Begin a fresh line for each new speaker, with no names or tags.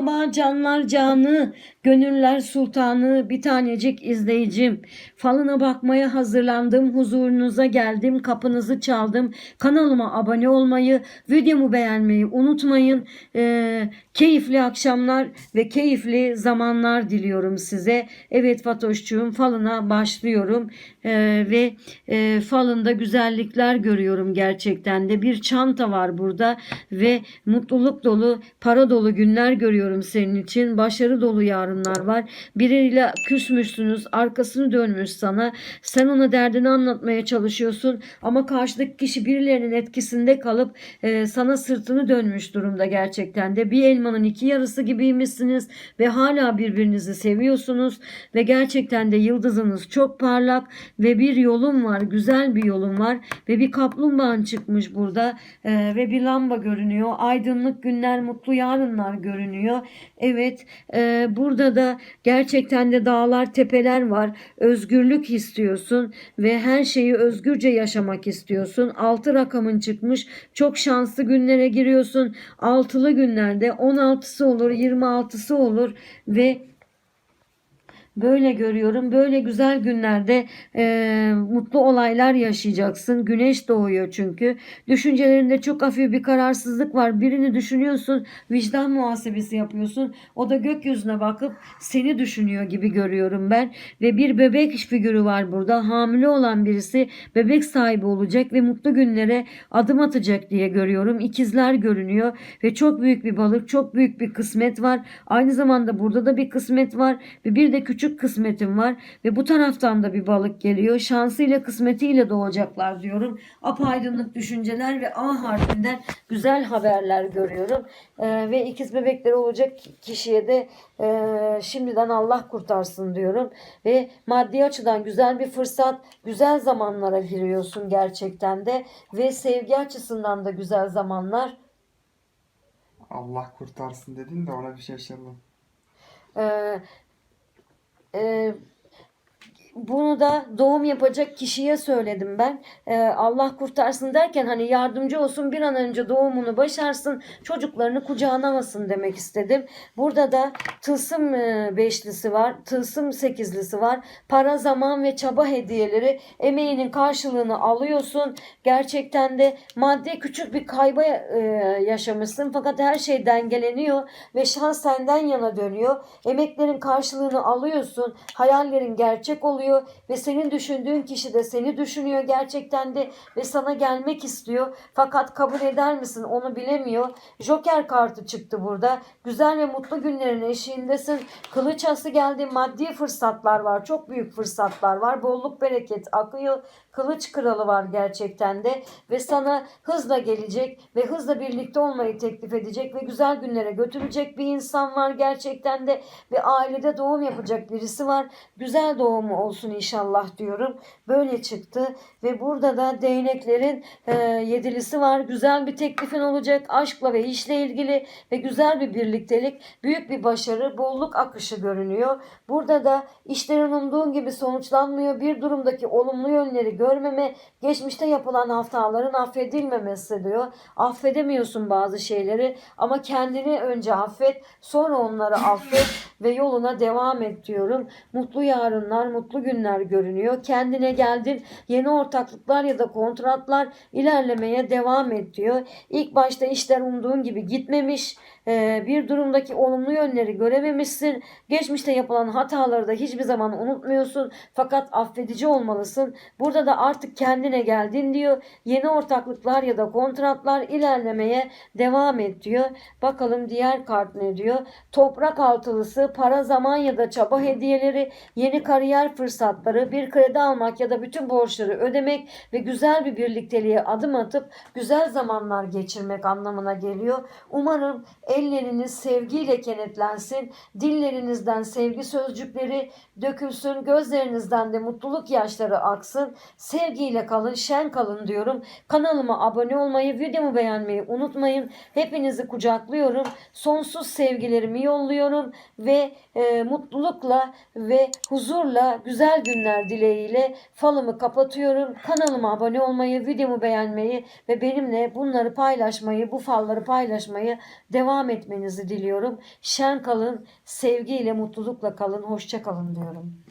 Merhaba canlar canı, gönüller sultanı, bir tanecik izleyicim. Falına bakmaya hazırlandım, huzurunuza geldim, kapınızı çaldım. Kanalıma abone olmayı, videomu beğenmeyi unutmayın. Ee, keyifli akşamlar ve keyifli zamanlar diliyorum size. Evet Fatoşçuğum falına başlıyorum Ee, ve e, falında güzellikler görüyorum gerçekten de. Bir çanta var burada ve mutluluk dolu, para dolu günler görüyorum senin için. Başarı dolu yarınlar var. Biriyle küsmüşsünüz, arkasını dönmüş sana. Sen ona derdini anlatmaya çalışıyorsun ama karşıdaki kişi birilerinin etkisinde kalıp e, sana sırtını dönmüş durumda gerçekten de. Bir elmanın iki yarısı gibiymişsiniz ve hala birbirinizi seviyorsunuz ve gerçekten de yıldızınız çok parlak ve bir yolun var, güzel bir yolun var ve bir kaplumbağan çıkmış burada e, ve bir lamba görünüyor. Aydınlık günler, mutlu yarınlar görünüyor. Evet, e, burada da gerçekten de dağlar, tepeler var. Özgürlük istiyorsun ve her şeyi özgürce yaşamak istiyorsun. Altı rakamın çıkmış. Çok şanslı günlere giriyorsun. Altılı günlerde 16'sı olur, 26'sı olur ve Böyle görüyorum. Böyle güzel günlerde e, mutlu olaylar yaşayacaksın. Güneş doğuyor çünkü. Düşüncelerinde çok hafif bir kararsızlık var. Birini düşünüyorsun, vicdan muhasebesi yapıyorsun. O da gökyüzüne bakıp seni düşünüyor gibi görüyorum ben. Ve bir bebek figürü var burada. Hamile olan birisi bebek sahibi olacak ve mutlu günlere adım atacak diye görüyorum. İkizler görünüyor ve çok büyük bir balık, çok büyük bir kısmet var. Aynı zamanda burada da bir kısmet var ve bir de küçük kısmetim var ve bu taraftan da bir balık geliyor. Şansıyla kısmetiyle doğacaklar diyorum. Apaydınlık düşünceler ve A harfinden güzel haberler görüyorum. Ee, ve ikiz bebekleri olacak kişiye de e, şimdiden Allah kurtarsın diyorum. Ve maddi açıdan güzel bir fırsat, güzel zamanlara giriyorsun gerçekten de ve sevgi açısından da güzel zamanlar.
Allah kurtarsın dedin de ona bir şaşırdım.
Ee, e, bunu da doğum yapacak kişiye söyledim ben. Ee, Allah kurtarsın derken hani yardımcı olsun bir an önce doğumunu başarsın çocuklarını kucağına alsın demek istedim. Burada da tılsım e, beşlisi var, tılsım sekizlisi var. Para, zaman ve çaba hediyeleri emeğinin karşılığını alıyorsun. Gerçekten de maddi küçük bir kayba e, yaşamışsın fakat her şey dengeleniyor ve şans senden yana dönüyor. Emeklerin karşılığını alıyorsun. Hayallerin gerçek oluyor ve senin düşündüğün kişi de seni düşünüyor gerçekten de ve sana gelmek istiyor. Fakat kabul eder misin onu bilemiyor. Joker kartı çıktı burada. Güzel ve mutlu günlerin eşiğindesin. Kılıç ası geldi. Maddi fırsatlar var. Çok büyük fırsatlar var. Bolluk bereket akıyor. Kılıç kralı var gerçekten de ve sana hızla gelecek ve hızla birlikte olmayı teklif edecek ve güzel günlere götürecek bir insan var gerçekten de ve ailede doğum yapacak birisi var. Güzel doğumu olsun inşallah diyorum. Böyle çıktı ve burada da değneklerin e, yedilisi var. Güzel bir teklifin olacak aşkla ve işle ilgili ve güzel bir birliktelik, büyük bir başarı, bolluk akışı görünüyor. Burada da işlerin umduğun gibi sonuçlanmıyor. Bir durumdaki olumlu yönleri görmeme, geçmişte yapılan hataların affedilmemesi diyor. Affedemiyorsun bazı şeyleri ama kendini önce affet, sonra onları affet ve yoluna devam et diyorum. Mutlu yarınlar, mutlu günler görünüyor. Kendine geldin, yeni ortaklıklar ya da kontratlar ilerlemeye devam et diyor. İlk başta işler umduğun gibi gitmemiş, ee, bir durumdaki olumlu yönleri görememişsin. Geçmişte yapılan hataları da hiçbir zaman unutmuyorsun. Fakat affedici olmalısın. Burada da artık kendine geldin diyor. Yeni ortaklıklar ya da kontratlar ilerlemeye devam et diyor. Bakalım diğer kart ne diyor? Toprak altılısı, para, zaman ya da çaba hediyeleri, yeni kariyer fırsatları, bir kredi almak ya da bütün borçları ödemek ve güzel bir birlikteliğe adım atıp güzel zamanlar geçirmek anlamına geliyor. Umarım elleriniz sevgiyle kenetlensin, dillerinizden sevgi sözcükleri dökülsün, gözlerinizden de mutluluk yaşları aksın. Sevgiyle kalın, şen kalın diyorum. Kanalıma abone olmayı, videomu beğenmeyi unutmayın. Hepinizi kucaklıyorum. Sonsuz sevgilerimi yolluyorum ve e, mutlulukla ve huzurla güzel günler dileğiyle falımı kapatıyorum. Kanalıma abone olmayı, videomu beğenmeyi ve benimle bunları paylaşmayı, bu falları paylaşmayı devam etmenizi diliyorum. Şen kalın, sevgiyle, mutlulukla kalın, hoşça kalın diyorum.